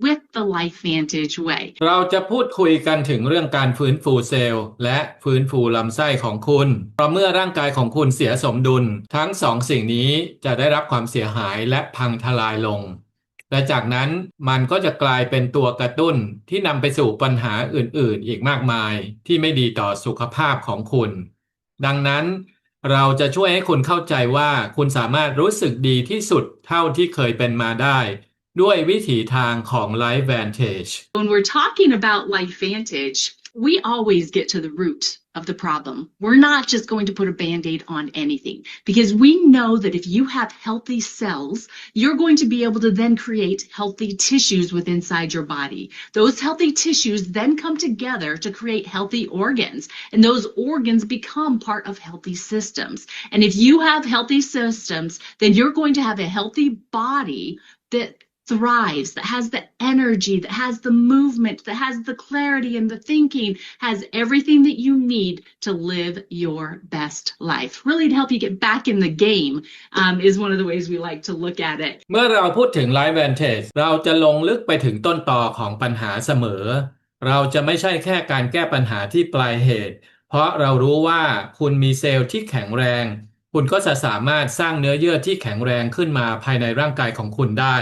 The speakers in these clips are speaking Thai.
with the Life Vantage way. เราจะพูดคุยกันถึงเรื่องการฟื้นฟูเซลล์ และฟื้นฟูลำไส้ของคุณ เพราะเมื่อร่างกายของคุณเสียสมดุล ทั้งสองสิ่งนี้จะได้รับความเสียหายและพังทลายลง และจากนั้นมันก็จะกลายเป็นตัวกระตุ้นที่นำไปสู่ปัญหาอื่นๆ อีกมากมาย ที่ไม่ดีต่อสุขภาพของคุณ ดังนั้นเราจะช่วยให้คุณเข้าใจว่าคุณสามารถรู้สึกดีที่สุดเท่าที่เคยเป็นมาได้ ด้วยวิถีทางของ Life Vantage When we're talking about Life Vantage, we always get to the root of the problem. We're not just going to put a band aid on anything because we know that if you have healthy cells, you're going to be able to then create healthy tissues within inside your body. Those healthy tissues then come together to create healthy organs, and those organs become part of healthy systems. And if you have healthy systems, then you're going to have a healthy body that thrives, that has the energy, that has the movement, that has the clarity and the thinking, has everything that you need to live your best life. Really to help you get back in the game um, is one of the ways we like to look at it. เมื่อเราพูดถึง Life Vantage เราจะลงลึกไปถึงต้นตอของปัญหาเสมอ เราจะไม่ใช่แค่การแก้ปัญหาที่ปลายเหตุ เพราะเรารู้ว่าคุณมีเซลล์ที่แข็งแรง คุณก็จะสามารถสร้างเนื้อเยื่อที่แข็งแรงขึ้นมาภายในร่างกายของคุณได้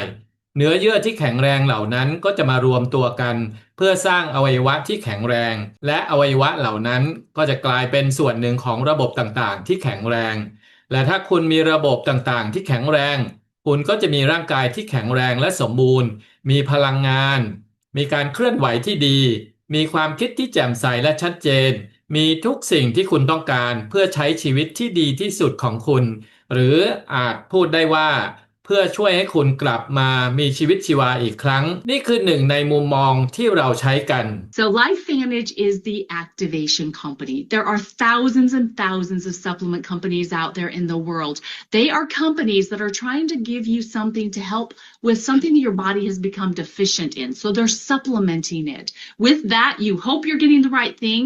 เนื้อเยื่อที่แข็งแรงเหล่านั้นก็จะมารวมตัวกัน เพื่อสร้างอวัยวะที่แข็งแรง และอวัยวะเหล่านั้นก็จะกลายเป็นส่วนหนึ่งของระบบต่างๆ ที่แข็งแรง และถ้าคุณมีระบบต่างๆ ที่แข็งแรง คุณก็จะมีร่างกายที่แข็งแรงและสมบูรณ์ มีพลังงาน มีการเคลื่อนไหวที่ดี มีความคิดที่แจ่มใสและชัดเจน มีทุกสิ่งที่คุณต้องการเพื่อใช้ชีวิตที่ดีที่สุดของคุณ หรืออาจพูดได้ว่า เพื่อช่วยให้คุณกลับมามีชีวิตชีวาอีกครั้ง นี่คือหนึ่งในมุมมองที่เราใช้กัน So Life Vantage is the activation company. There are thousands and thousands of supplement companies out there in the world. They are companies that are trying to give you something to help with something that your body has become deficient in. So they're supplementing it. With that, you hope you're getting the right thing,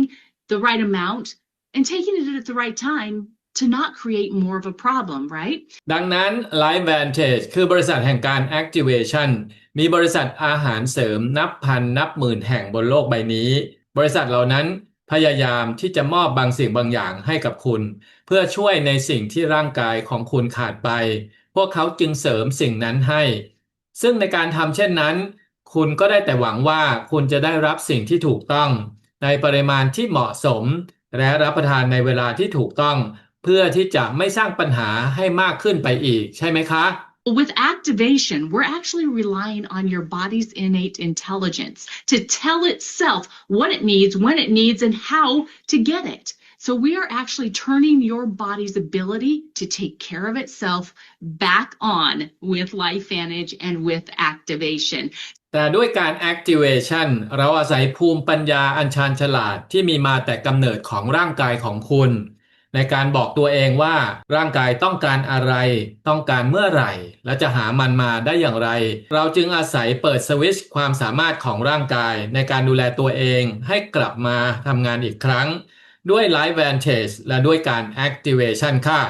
the right amount, and taking it at the right time to not create more of a problem, right? ดังนั้น Life Vantage คือบริษัทแห่งการ Activation มีบริษัทอาหารเสริมนับพันนับหมื่นแห่งบนโลกใบนี้ บริษัทเหล่านั้นพยายามที่จะมอบบางสิ่งบางอย่างให้กับคุณ เพื่อช่วยในสิ่งที่ร่างกายของคุณขาดไป พวกเขาจึงเสริมสิ่งนั้นให้ ซึ่งในการทำเช่นนั้น คุณก็ได้แต่หวังว่าคุณจะได้รับสิ่งที่ถูกต้อง ในปริมาณที่เหมาะสม และรับประทานในเวลาที่ถูกต้อง เพื่อที่จะไม่สร้างปัญหาให้มากขึ้นไปอีกใช่ไหมคะ With activation, we're actually relying on your body's innate intelligence to tell itself what it needs, when it needs, and how to get it. So we are actually turning your body's ability to take care of itself back on with Life Vantage and with activation. แต่ด้วยการ activation เราอาศัยภูมิปัญญาอัญชานฉลาดที่มีมาแต่กำเนิดของร่างกายของคุณ ในการบอกตัวเองว่าร่างกายต้องการอะไร ต้องการเมื่อไหร่ และจะหามันมาได้อย่างไร เราจึงอาศัยเปิดสวิตช์ความสามารถของร่างกาย ในการดูแลตัวเองให้กลับมาทำงานอีกครั้ง ด้วย Life Vantage และด้วยการ activation ค่ะ